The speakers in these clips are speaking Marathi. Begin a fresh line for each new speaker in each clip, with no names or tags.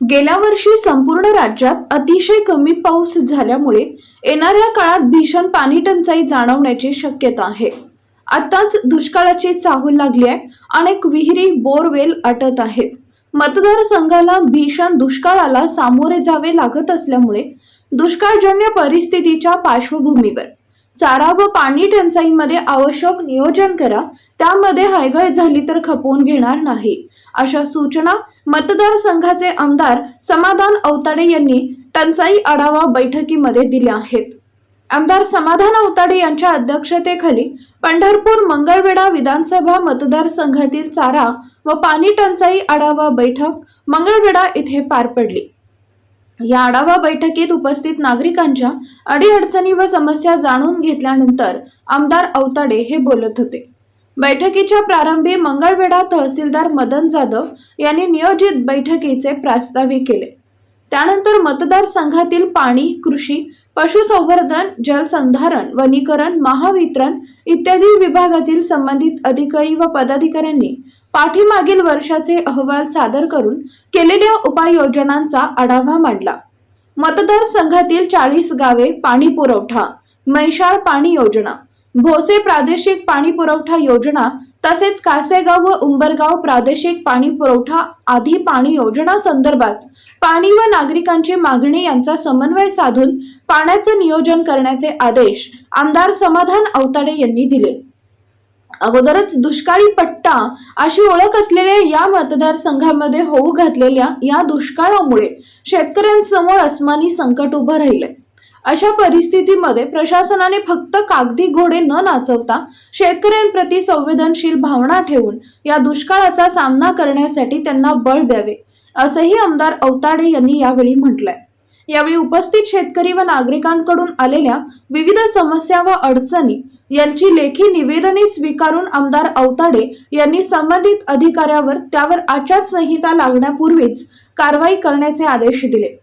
गेल्या वर्षी संपूर्ण राज्यात अतिशय कमी पाऊस झाल्यामुळे येणाऱ्या काळात भीषण पाणी टंचाई जाणवण्याची शक्यता आहे. आताच दुष्काळाची चाहूल लागली आहे. अनेक विहिरी बोरवेल अटत आहेत. मतदारसंघाला भीषण दुष्काळाला सामोरे जावे लागत असल्यामुळे दुष्काळजन्य परिस्थितीच्या पार्श्वभूमीवर चारा व पाणी टंचाईमध्ये आवश्यक नियोजन करा. त्यामध्ये हयगय झाली तर खपवून घेणार नाही. अशा सूचना मतदारसंघाचे आमदार समाधान अवताडे यांनी टंचाई आढावा बैठकीमध्ये दिल्या आहेत. आमदार समाधान अवताडे यांच्या अध्यक्षतेखाली पंढरपूर मंगळवेढा विधानसभा मतदारसंघातील चारा व पाणी टंचाई आढावा बैठक मंगळवेढा येथे पार पडली. या आढावा बैठकीत उपस्थित नागरिकांच्या अडीअडचणी व समस्या जाणून घेतल्यानंतर आमदार अवताडे हे बोलत होते. बैठकीच्या प्रारंभी मंगळवेढा तहसीलदार मदन जाधव यांनी नियोजित बैठकीचे प्रास्ताविक केले. त्यानंतर मतदारसंघातील पाणी कृषी पशुसंवर्धन जलसंधारण वनीकरण महावितरण इत्यादी विभागातील संबंधित अधिकारी व पदाधिकाऱ्यांनी पाठीमागील वर्षाचे अहवाल सादर करून केलेल्या उपाययोजनांचा आढावा मांडला. मतदारसंघातील चाळीस गावे पाणी पुरवठा मैशाळ पाणी योजना भोसे प्रादेशिक पाणी पुरवठा योजना तसेच कासेगाव व उंबरगाव प्रादेशिक पाणी पुरवठा आधी पाणी योजना संदर्भात पाणी व नागरिकांची मागणी यांचा समन्वय साधून पाण्याचे नियोजन करण्याचे आदेश आमदार समाधान अवताडे यांनी दिले. अगोदरच दुष्काळी पट्टा अशी ओळख असलेल्या या मतदारसंघामध्ये होऊ घातलेल्या या दुष्काळामुळे शेतकऱ्यांसमोर अस्मानी संकट उभं राहिलंय. अशा परिस्थितीमध्ये प्रशासनाने फक्त कागदी घोडे न नाचवता शेतकऱ्यांप्रती संवेदनशील भावना ठेवून या दुष्काळाचा सामना करण्यासाठी त्यांना बळ द्यावे असंही आमदार अवताडे यांनी यावेळी म्हटलंय. यावेळी उपस्थित शेतकरी व नागरिकांकडून आलेल्या विविध समस्या व अडचणी यांची लेखी निवेदने स्वीकारून आमदार अवताडे यांनी संबंधित अधिकाऱ्यावर त्यावर आचारसंहिता लागण्यापूर्वीच कारवाई करण्याचे आदेश दिले.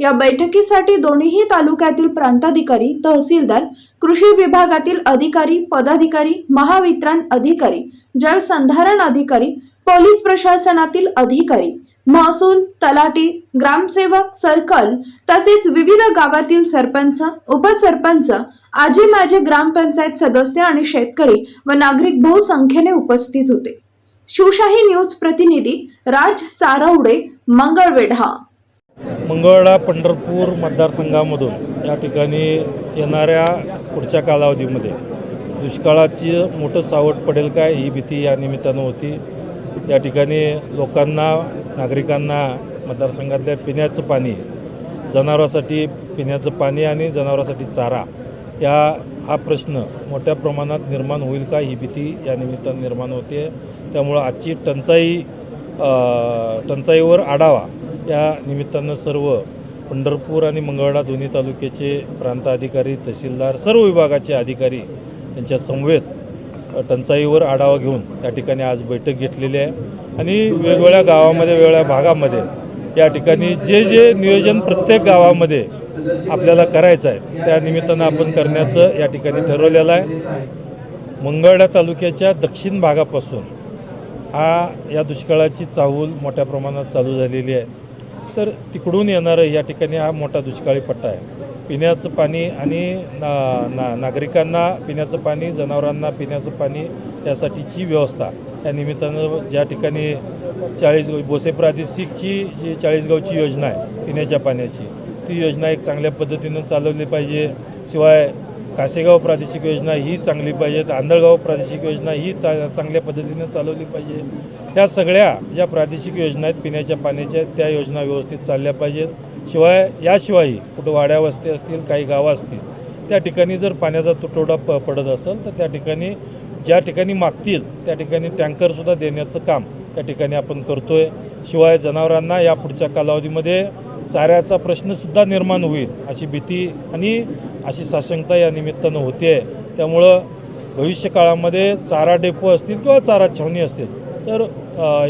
या बैठकीसाठी दोन्हीही तालुक्यातील प्रांताधिकारी तहसीलदार कृषी विभागातील अधिकारी पदाधिकारी महावितरण अधिकारी जलसंधारण अधिकारी पोलीस प्रशासनातील अधिकारी महसूल तलाठी ग्रामसेवक सर्कल तसेच विविध गावातील सरपंच उपसरपंच आजी माजी ग्रामपंचायत सदस्य आणि शेतकरी व नागरिक बहुसंख्येने उपस्थित होते. शिवशाही न्यूज प्रतिनिधी राज सारवडे मंगळवेढा.
मंगळवेढा पंढरपूर मतदारसंघामधून या ठिकाणी येणाऱ्या पुढच्या कालावधीमध्ये दुष्काळाची मोठं सावट पडेल काय? ही भीती या निमित्तानं होती. या ठिकाणी लोकांना नागरिकांना मतदारसंघातल्या पिण्याचं पाणी जनावरांसाठी पिण्याचं पाणी आणि जनावरांसाठी चारा या हा प्रश्न मोठ्या प्रमाणात निर्माण होईल का? ही भीती या निमित्तानं निर्माण होते. त्यामुळं आजची टंचाई टंचाईवर आढावा या निमित्तानं सर्व पंढरपूर आणि मंगळवाडा दोन्ही तालुक्याचे प्रांताधिकारी तहसीलदार सर्व विभागाचे अधिकारी यांच्या समवेत टंचाईवर आढावा घेऊन या ठिकाणी आज बैठक घेतलेली आहे. आणि वेगवेगळ्या गावामध्ये वेगवेगळ्या भागामध्ये या ठिकाणी जे जे नियोजन प्रत्येक गावामध्ये आपल्याला करायचं आहे त्या निमित्तानं आपण करण्याचं या ठिकाणी ठरवलेलं आहे. मंगळडा तालुक्याच्या दक्षिण भागापासून हा या दुष्काळाची चाहूल मोठ्या प्रमाणात चालू झालेली आहे. तर तिकडून येणारं या ठिकाणी हा मोठा दुष्काळी पट्टा आहे. पिण्याचं पाणी आणि ना ना नागरिकांना पिण्याचं पाणी जनावरांना पिण्याचं पाणी यासाठीची व्यवस्था. या निमित्तानं ज्या ठिकाणी चाळीसगाव बोसे प्रादेशिकची जी चाळीसगावची योजना आहे पिण्याच्या पाण्याची ती योजना एक चांगल्या पद्धतीनं चालवली पाहिजे. शिवाय कासेगाव प्रादेशिक योजना ही चांगली पाहिजेत आंधळगाव प्रादेशिक योजना ही चा चांगल्या पद्धतीने चालवली पाहिजे. त्या सगळ्या ज्या प्रादेशिक योजना आहेत पिण्याच्या पाण्याच्या त्या योजना व्यवस्थित चालल्या पाहिजेत. शिवाय याशिवायही कुठं वाड्या वस्ती असतील काही गावं असतील त्या ठिकाणी जर पाण्याचा तुटवडा प पडत असेल तर त्या ठिकाणी ज्या ठिकाणी मागतील त्या ठिकाणी टँकरसुद्धा देण्याचं काम त्या ठिकाणी आपण करतो आहे शिवाय जनावरांना या पुढच्या कालावधीमध्ये चाऱ्याचा प्रश्नसुद्धा निर्माण होईल अशी भीती आणि अशी साशंकता या निमित्तानं होते आहे त्यामुळं भविष्य काळामध्ये चारा डेपो असतील किंवा चारा छावणी असेल तर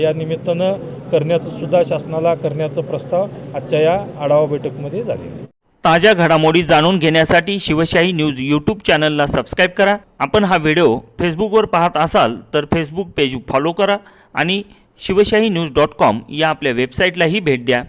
या निमित्तानं करण्याचं सुद्धा शासनाला करण्याचा प्रस्ताव आजच्या या आढावा बैठकमध्ये झालेला
ताज्या घडामोडी जाणून घेण्यासाठी शिवशाही न्यूज यूट्यूब चॅनलला सबस्क्राईब करा. आपण हा व्हिडिओ फेसबुकवर पाहत असाल तर फेसबुक पेज फॉलो करा आणि शिवशाही न्यूज डॉट कॉम या आपल्या वेबसाईटलाही भेट द्या.